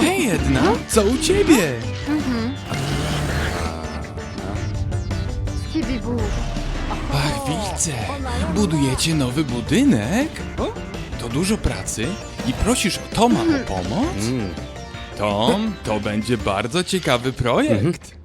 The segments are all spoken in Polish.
Hej, Edna, co u ciebie? Skibidi Ach, widzę. Budujecie nowy budynek? To dużo pracy. I prosisz o Toma o pomoc? Tom, to będzie bardzo ciekawy projekt.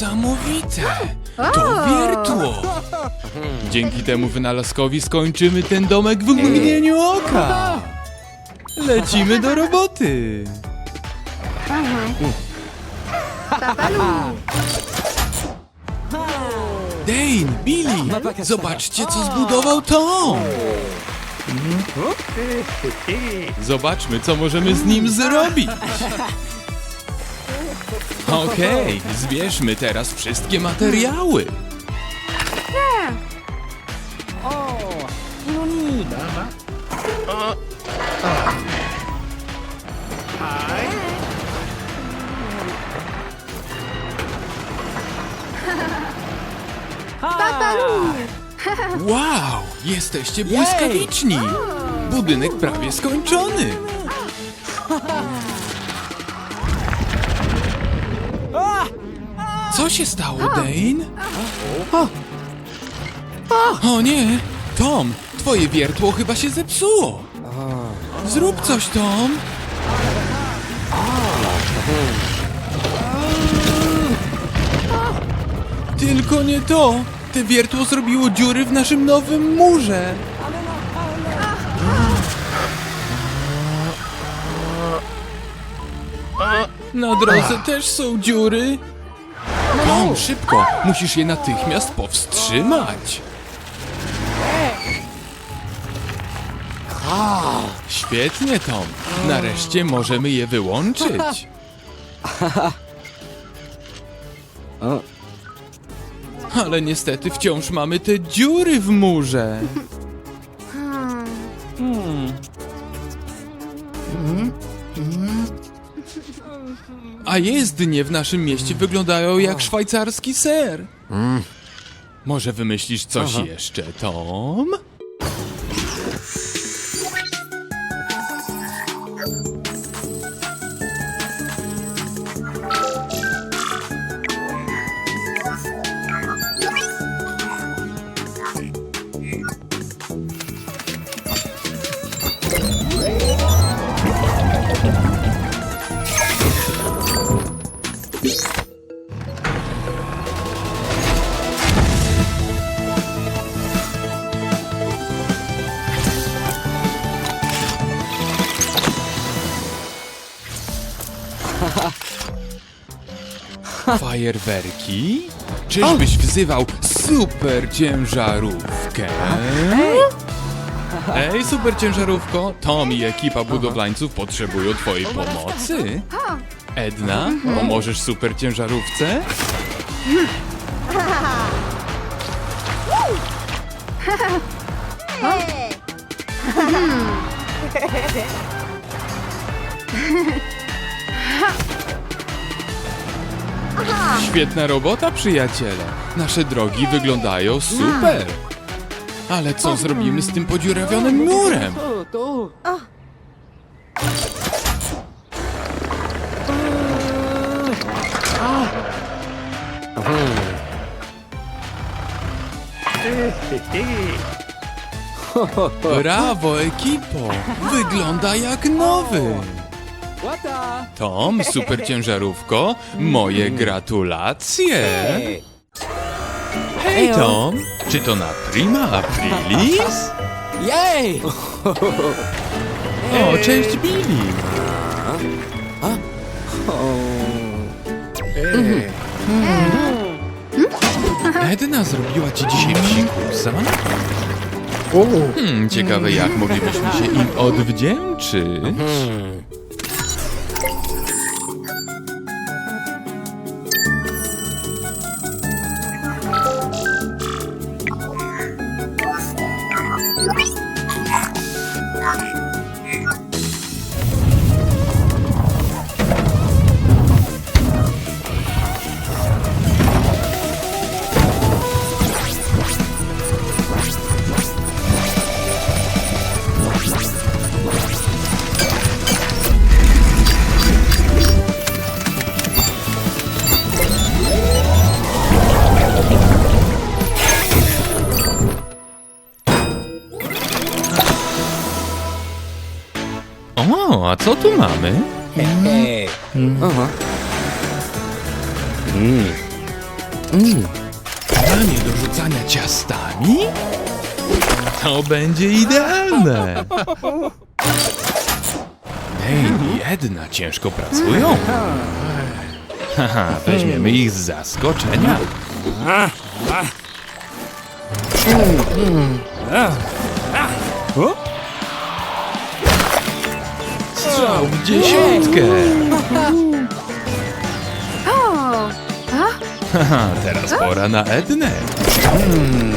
Niesamowite! To wiertło! Dzięki temu wynalazkowi skończymy ten domek w mgnieniu oka! Lecimy do roboty! Dane, Billy, zobaczcie co zbudował Tom! Zobaczmy co możemy z nim zrobić! Okej, zbierzmy teraz wszystkie materiały! Papalu Wow, jesteście błyskawiczni! Budynek prawie skończony! Co się stało, Dane? O nie! Tom, twoje wiertło chyba się zepsuło! Zrób coś, Tom! Tylko nie to! Te wiertło zrobiło dziury w naszym nowym murze! Na drodze też są dziury! Tom, szybko! Musisz je natychmiast powstrzymać! Świetnie, Tom! Nareszcie możemy je wyłączyć! Ale niestety wciąż mamy te dziury w murze. A jezdnie w naszym mieście wyglądają jak szwajcarski ser. Może wymyślisz coś jeszcze, Tom? Fajerwerki? Czyżbyś wzywał super ciężarówkę? Ej, super ciężarówko, Tom i ekipa budowlańców potrzebują twojej pomocy. Edna, pomożesz super ciężarówce? Świetna robota, przyjaciele. Nasze drogi wyglądają super. Ale co zrobimy z tym podziurawionym murem? Brawo, ekipo! Wygląda jak nowy! Tom, super ciężarówko, moje gratulacje. Hej Tom, czy to na prima aprilis? Jej! O, cześć Billy. Edna zrobiła ci dzisiaj psikusa? Hmm, ciekawe jak moglibyśmy się im odwdzięczyć. Tu mamy? Aha. Planie do rzucania ciastami? To będzie idealne! Dane i Edna ciężko pracują. Haha, weźmiemy ich z zaskoczenia. Strzał w dziesiątkę! Haha, teraz pora na Ednę. Hmm.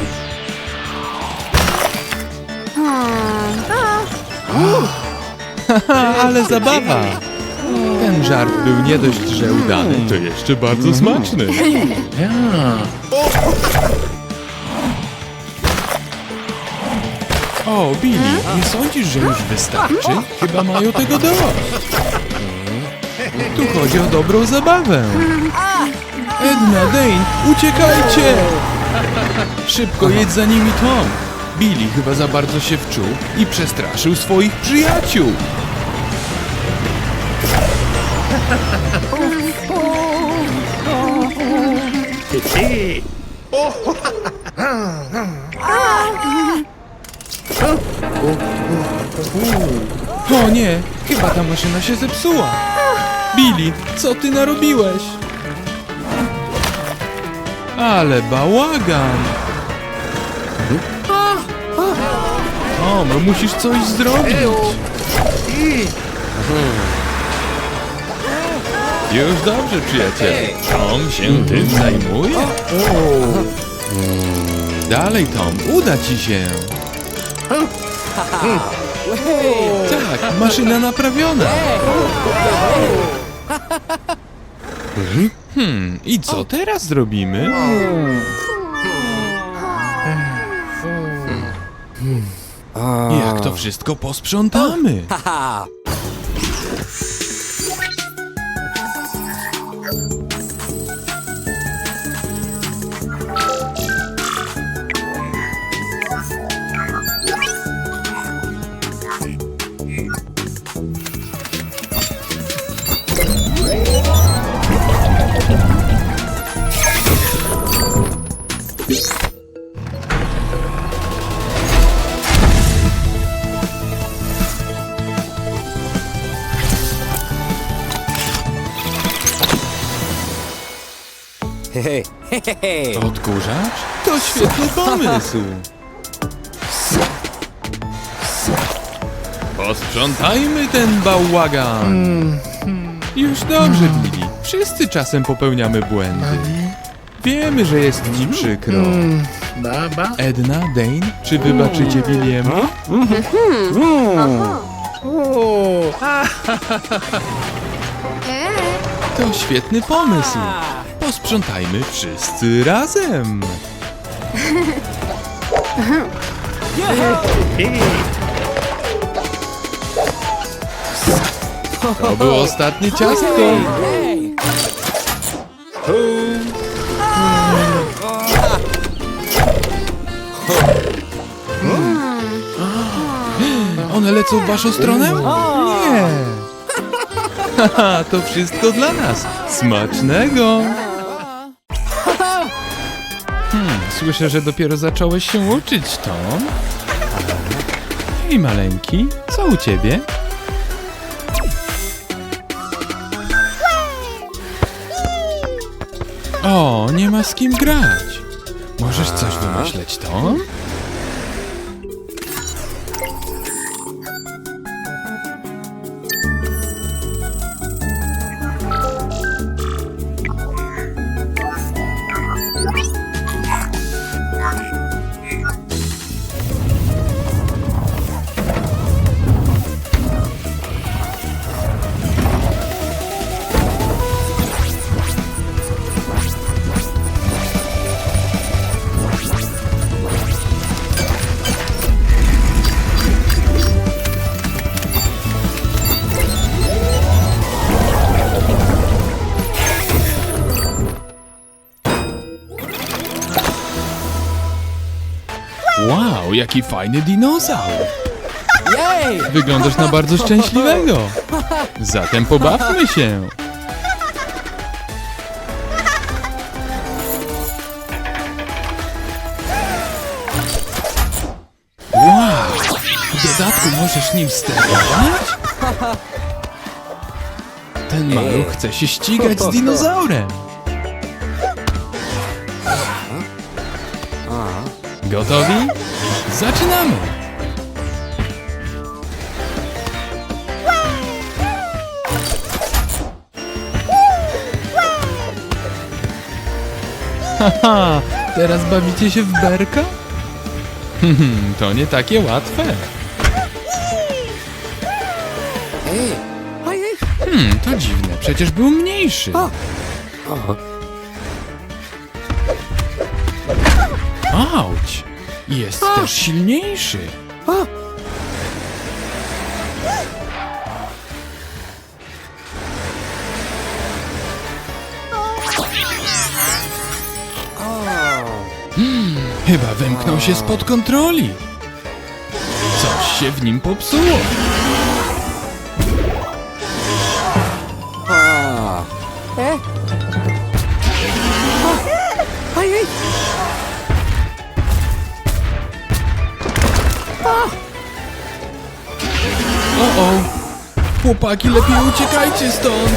A! Haha, ale zabawa! Ten żart był nie dość, że udany, to jeszcze bardzo smaczny. O, Billy, nie sądzisz, że już wystarczy? Chyba mają tego dość. Tu chodzi o dobrą zabawę. Edna, Dane, uciekajcie! Szybko jedź za nimi Tom. Billy chyba za bardzo się wczuł i przestraszył swoich przyjaciół. O nie, chyba ta maszyna się zepsuła. Billy, co ty narobiłeś? Ale bałagan. O, no musisz coś zrobić. Już dobrze, przyjaciele. Tom się tym zajmuje. Dalej, Tom, uda ci się. Tak, maszyna naprawiona. Hmm, i co teraz zrobimy? Jak to wszystko posprzątamy? Hej! Odkurzacz? To świetny pomysł. Posprzątajmy ten bałagan. Już dobrze, Billy. Wszyscy czasem popełniamy błędy. Wiemy, że jest ci przykro. Baba? Edna, Dane, czy wybaczycie Billiemu? To świetny pomysł. Posprzątajmy wszyscy razem. To było ostatnie ciastko. One lecą w waszą stronę? Nie. To wszystko dla nas. Smacznego! Słyszę, że dopiero zacząłeś się uczyć, Tom. Hej, maleńki, co u ciebie? O, nie ma z kim grać. Możesz coś wymyśleć, Tom? Jaki fajny dinozaur! Jej! Wyglądasz na bardzo szczęśliwego. Zatem pobawmy się. Wow! W dodatku możesz nim sterować? Ten maluch chce się ścigać z dinozaurem. Gotowi? Zaczynamy! Haha, teraz bawicie się w berka? Hmm, to nie takie łatwe. Hmm, to dziwne, przecież był mniejszy. Auć! Jest też silniejszy. O! Chyba wymknął się spod kontroli. Coś się w nim popsuło. Chłopaki, lepiej uciekajcie stąd!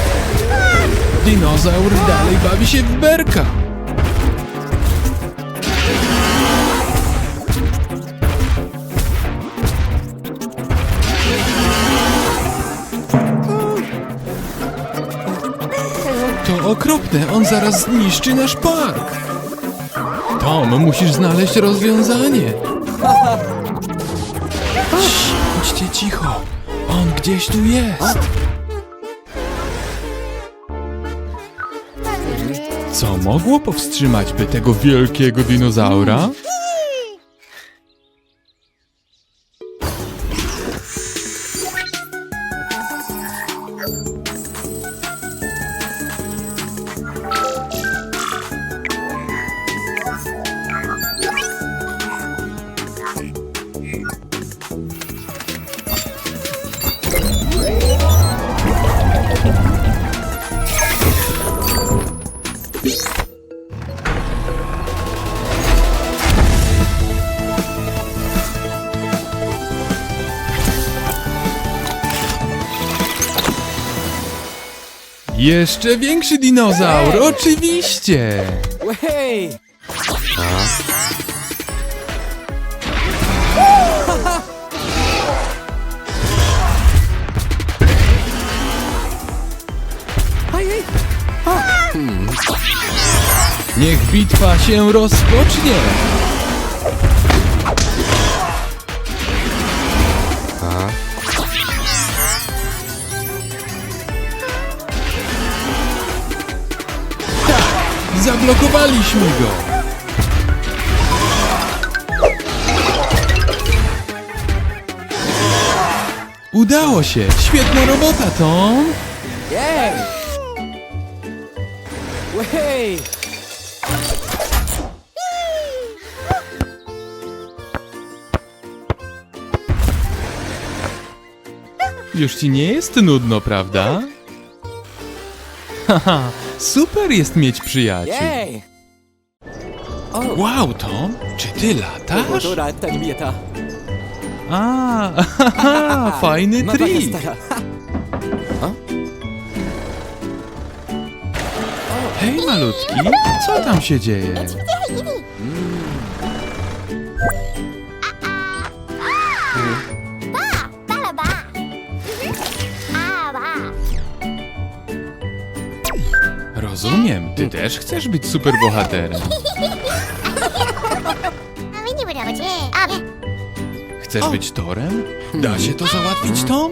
Dinozaur dalej bawi się w berka. To okropne, on zaraz zniszczy nasz park. Tom, musisz znaleźć rozwiązanie. Cii, Bądźcie cicho. On gdzieś tu jest. Co mogło powstrzymać by tego wielkiego dinozaura? Jeszcze większy dinozaur, oczywiście! Niech bitwa się rozpocznie! Zablokowaliśmy go! Udało się! Świetna robota, Tom! Jej! Już ci nie jest nudno, prawda? Haha, super jest mieć przyjaciół. Oh, Wow, Tom, czy ty latasz? Tak bieta. A, fajny Mapa trik. stara. Hej, malutki, co tam się dzieje? Rozumiem, ty też chcesz być superbohaterem. Chcesz być Torem? Da się to załatwić, Tom?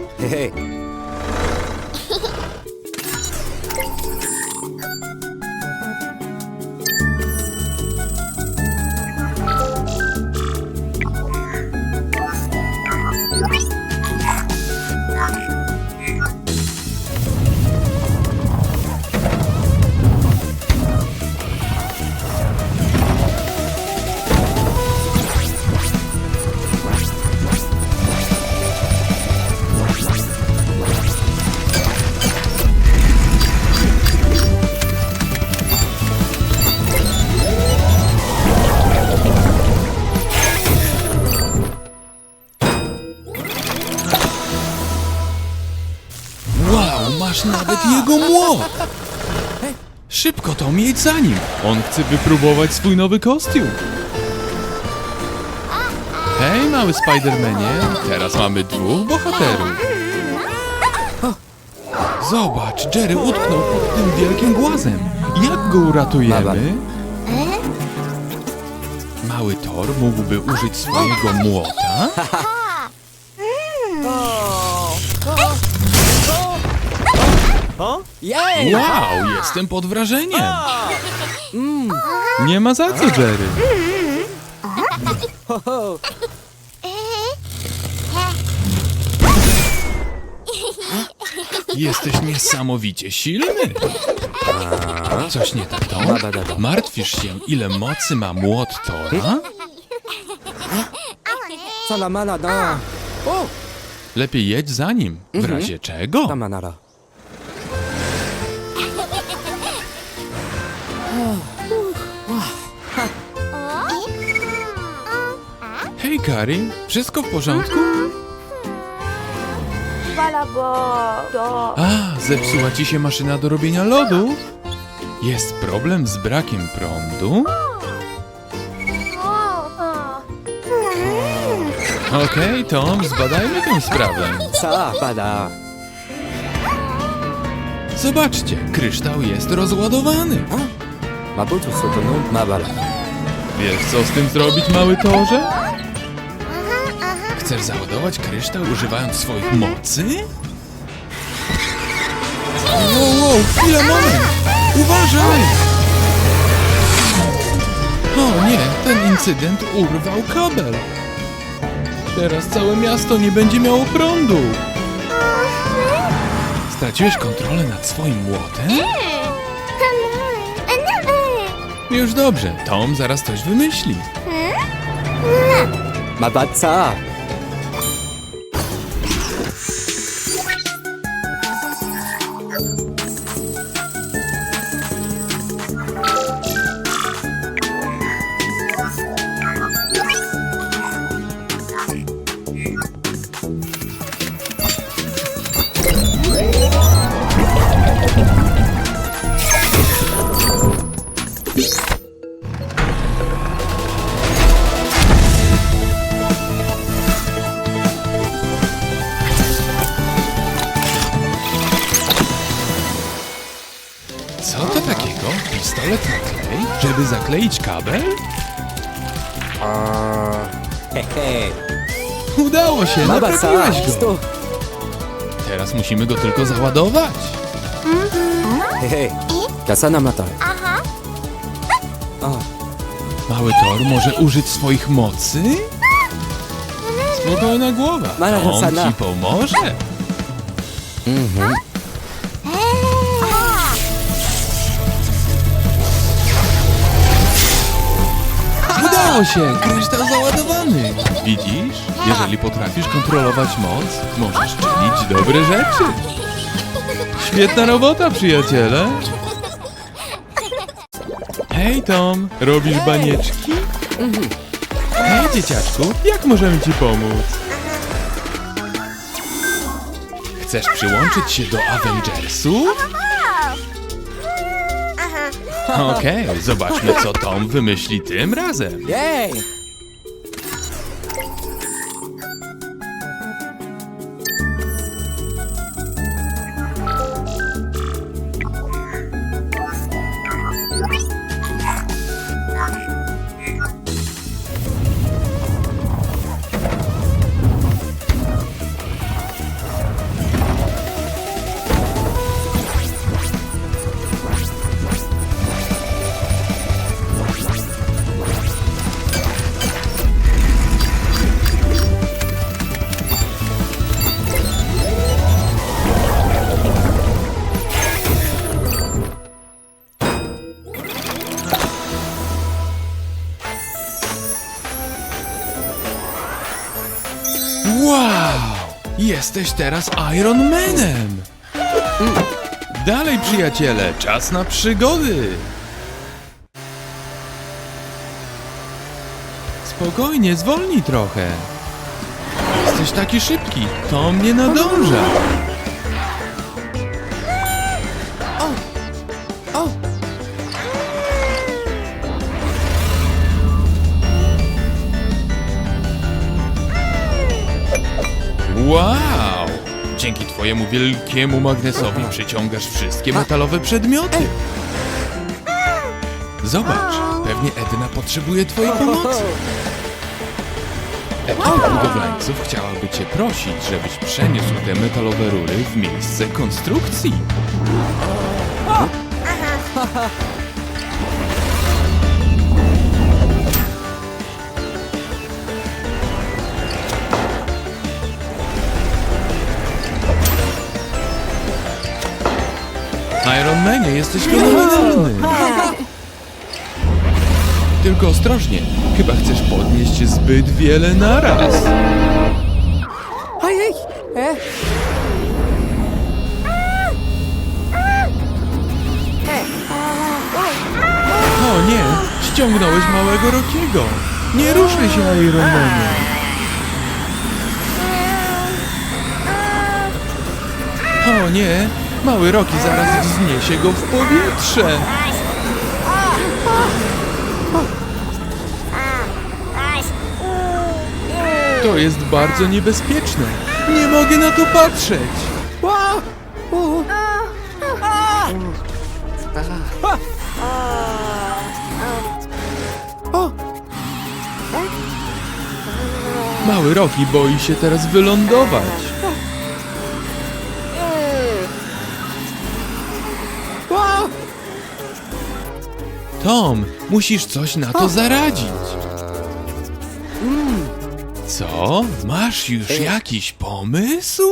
Tom, jedź za nim. On chce wypróbować swój nowy kostium. Hej, mały Spidermanie, teraz mamy dwóch bohaterów. Zobacz, Jerry utknął pod tym wielkim głazem. Jak go uratujemy? Mały Thor mógłby użyć swojego młota? Yay! Wow, jestem pod wrażeniem. Nie ma za co, Jerry. Ho, ho. Jesteś niesamowicie silny. Coś nie tak? Badadada. Martwisz się, ile mocy ma młot Tora? Salamana da. O, Lepiej jedź za nim. W razie czego? tamanara. Hej, Kari, wszystko w porządku? Bò. Đò. A, zepsuła ci się maszyna do robienia lodów? Jest problem z brakiem prądu? Okej, Tom, zbadajmy tę sprawę. Sa, bada. Zobaczcie, kryształ jest rozładowany. Mabutu sotonu, mabala. Wiesz, co z tym zrobić, mały Torze? Chcesz załadować kryształ używając swoich mocy? Wow, wow, chwilę, moment! Uważaj! O nie, ten incydent urwał kabel. Teraz całe miasto nie będzie miało prądu. Straciłeś kontrolę nad swoim młotem? Już dobrze, Tom zaraz coś wymyśli. Mabatsa. Co Zakleić kabel? Hej, hej. Udało się, Mabasa. naprawiłeś go. Sto. Teraz musimy go tylko załadować. Hej, hej. Kasana mata. Mały Thor może użyć swoich mocy? Spokojna głowa. Mara On Hasana. ci pomoże. Udało się! Kryształ załadowany! Widzisz? Jeżeli potrafisz kontrolować moc, możesz czynić dobre rzeczy. Świetna robota, przyjaciele! Hej, Tom, robisz banieczki? Hej, dzieciaczku, jak możemy ci pomóc? Chcesz przyłączyć się do Avengersów? Okej, zobaczmy, co Tom wymyśli tym razem. Jej! Jesteś teraz Iron Manem! Dalej, przyjaciele, czas na przygody! Spokojnie, zwolnij trochę. Jesteś taki szybki, to mnie nadąża. Wow! Dzięki twojemu wielkiemu magnesowi przyciągasz wszystkie metalowe przedmioty. Zobacz, pewnie Edna potrzebuje twojej pomocy. Ekipka budowlańców chciałaby cię prosić, żebyś przeniósł te metalowe rury w miejsce konstrukcji. Iron Manie, jesteś fenomenalny! Tylko ostrożnie, chyba chcesz podnieść zbyt wiele naraz. Ojej! E, O nie, ściągnąłeś małego Rokiego. Nie ruszaj się, Iron Manie. O nie, mały Roki zaraz wzniesie go w powietrze. To jest bardzo niebezpieczne. Nie mogę na to patrzeć. Mały Roki boi się teraz wylądować. Tom, musisz coś na to zaradzić. Co? Masz już jakiś pomysł?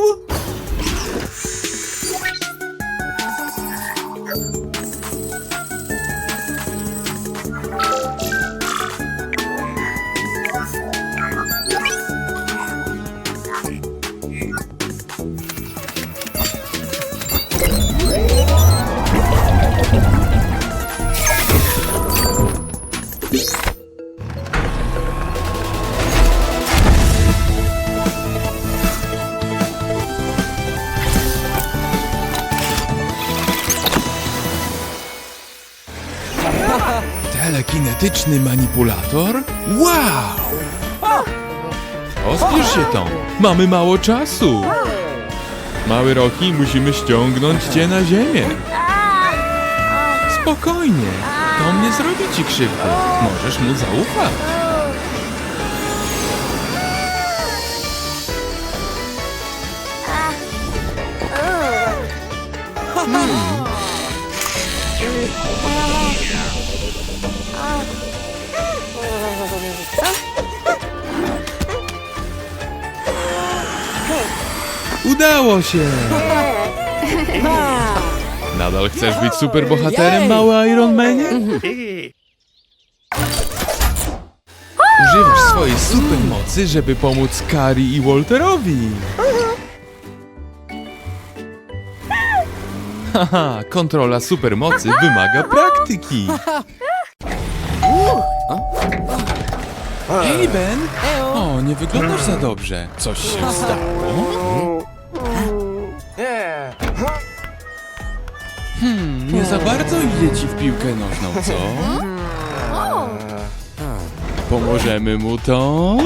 Telekinetyczny manipulator? Wow! Pospiesz się, Tom. Mamy mało czasu. Mały Roki, musimy ściągnąć cię na ziemię. Spokojnie. Tom nie zrobi ci krzywdy. Możesz mu zaufać. Udało się! Nadal chcesz być superbohaterem, mały Iron Manie? Używasz swojej supermocy, żeby pomóc Kari i Walterowi. Haha, kontrola supermocy wymaga praktyki. Hej, Ben! O, nie wyglądasz za dobrze. Coś się stało? Hmm, nie za bardzo idzie ci w piłkę nożną, co? Pomożemy mu to?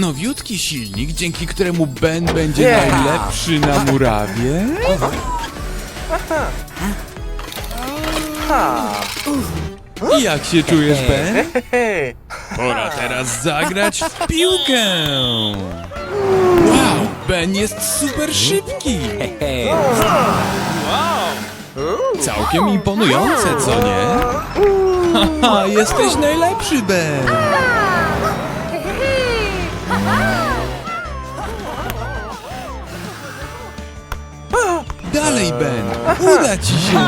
Nowiutki silnik, dzięki któremu Ben będzie najlepszy na murawie? I jak się czujesz, Ben? Pora teraz zagrać w piłkę! Wow, Ben jest super szybki! Całkiem imponujące, co nie? Haha, jesteś najlepszy, Ben! Dalej, Ben! Uda ci się!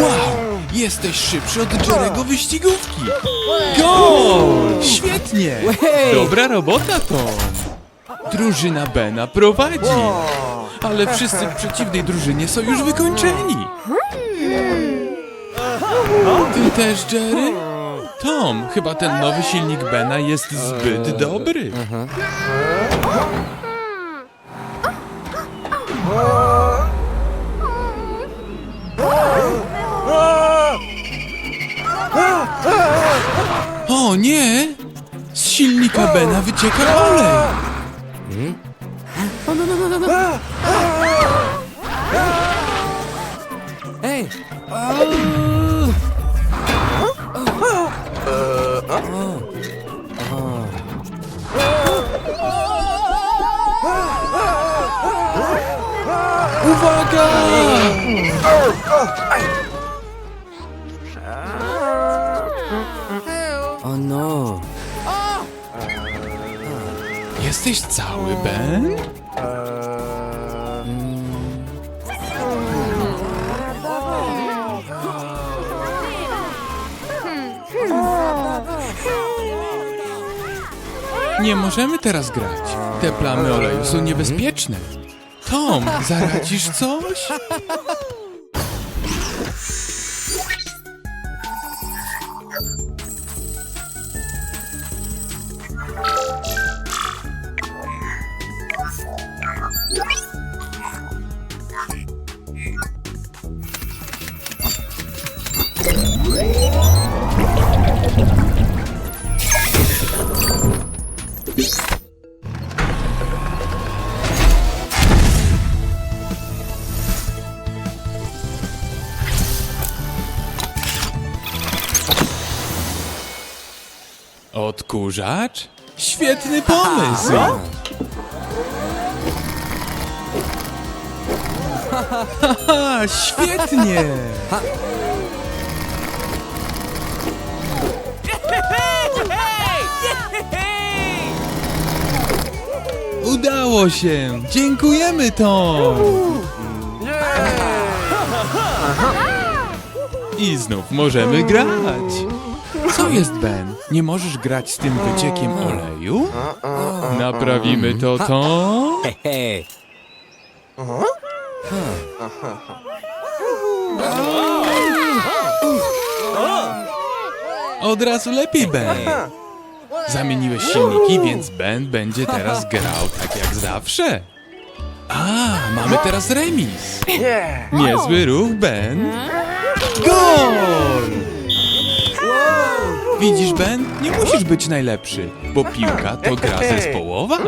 Wow! Jesteś szybszy od Jerego wyścigówki! Gol! Świetnie! Dobra robota, Tom! Drużyna Bena prowadzi! Ale wszyscy w przeciwnej drużynie są już wykończeni! Ty też, Jerry? Tom, chyba ten nowy silnik Bena jest zbyt dobry. O nie! Z silnika Bena wycieka olej! Hej! Uwaga! O no! Jesteś cały, Ben? Nie możemy teraz grać. Te plamy oleju są niebezpieczne. Tom, zaradzisz coś? Odkurzacz? Świetny pomysł! Haha, świetnie! Udało się! Dziękujemy, Tom! I znów możemy grać! Co jest, Ben? Nie możesz grać z tym wyciekiem oleju? Naprawimy to, hej! Od razu lepiej, Ben. Zamieniłeś silniki, więc Ben będzie teraz grał tak jak zawsze. A, mamy teraz remis. Niezły ruch, Ben. Gol! Widzisz, Ben? Nie musisz być najlepszy, bo piłka to gra zespołowa.